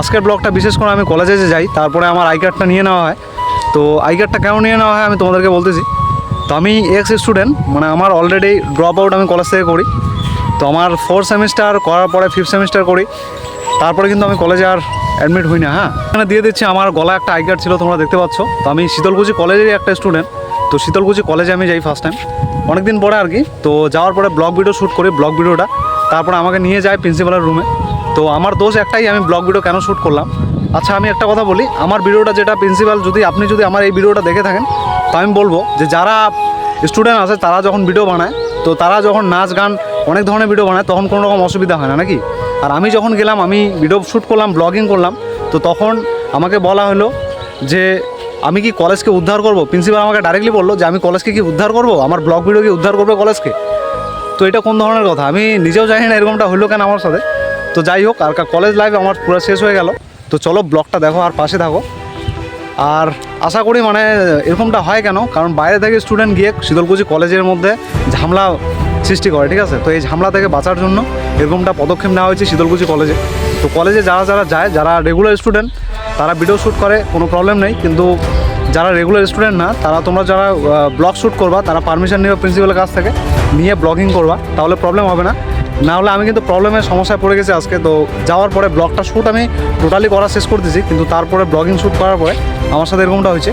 আজকের ব্লগটা বিশেষ করে আমি কলেজে যে যাই, তারপরে আমার আই কার্ডটা নিয়ে নেওয়া হয়। তো আই কার্ডটা কেন নিয়ে নেওয়া হয় আমি তোমাদেরকে বলতেছি। তো আমি এক্স স্টুডেন্ট মানে আমার অলরেডি ড্রপ আউট আমি কলেজ থেকে করি। তো আমার ফোর সেমিস্টার করার পরে ফিফথ সেমিস্টার করি। তারপরে কিন্তু আমি কলেজে আর অ্যাডমিট হই না হ্যাঁ? এখানে দিয়ে দিচ্ছি, আমার গলা একটা আই কার্ড ছিল, তোমরা দেখতে পাচ্ছ। তো আমি শীতলকুচি কলেজেরই একটা স্টুডেন্ট তো শীতলকুচি কলেজে আমি যাই ফার্স্ট টাইম অনেকদিন পরে আর কি। তো যাওয়ার পরে ব্লগ ভিডিও শ্যুট করি ব্লগ ভিডিওটা তারপরে আমাকে নিয়ে যায় প্রিন্সিপালের রুমে তো আমার দোষ একটাই, আমি ব্লগ ভিডিও কেন শ্যুট করলাম? আচ্ছা আমি একটা কথা বলি, আমার ভিডিওটা যেটা প্রিন্সিপাল যদি আপনি যদি আমার এই ভিডিওটা দেখে থাকেন, তো আমি বলব যে যারা স্টুডেন্ট আছে, তারা যখন ভিডিও বানায়, তো তারা যখন নাচ গান, অনেক ধরনের ভিডিও বানায়, তখন কোনো রকম অসুবিধা হয় না, নাকি? আর আমি যখন গেলাম, আমি ভিডিও শ্যুট করলাম ব্লগিং করলাম, তো তখন আমাকে বলা হলো যে, আমি কি কলেজকে উদ্ধার করব? প্রিন্সিপাল আমাকে ডাইরেক্টলি বলল যে, আমি কলেজকে কি উদ্ধার করব? আমার ব্লগ ভিডিও কি উদ্ধার করবে কলেজকে তো এটা কোন ধরনের কথা? আমি নিজেও জানি না এরকমটা হলো কেন আমার সাথে। তো যাই হোক, আর কলেজ লাইফ আমার পুরো শেষ হয়ে গেল। তো চলো ব্লগটা দেখো আর পাশে থাকো। আর আশা করি মানে এরকমটা হয় কেন? কারণ বাইরে থেকে স্টুডেন্ট গিয়ে শীতলকুচি কলেজের মধ্যে ঝামেলা সৃষ্টি করে, ঠিক আছে? তো এই ঝামেলা থেকে বাঁচার জন্য এরকমটা পদক্ষেপ নেওয়া হয়েছে শীতলকুচি কলেজে তো কলেজে যারা যারা যায়, যারা রেগুলার স্টুডেন্ট তারা ভিডিও শ্যুট করে, কোনো প্রবলেম নেই। কিন্তু যারা রেগুলার স্টুডেন্ট না, তারা তোমরা যারা ব্লগ শ্যুট করবা, তারা পারমিশন নেবে প্রিন্সিপালের কাছ থেকে, নিয়ে ব্লগিং করবা, তাহলে প্রবলেম হবে না। না হলে আমি কিন্তু প্রবলেমের সমস্যায় পড়ে গেছি আজকে। তো যাওয়ার পরে ব্লগটা শ্যুট আমি টোটালি করা শেষ করতেছি কিন্তু তারপরে ব্লগিং শ্যুট করার পরে আমার সাথে এরকমটা হয়েছে।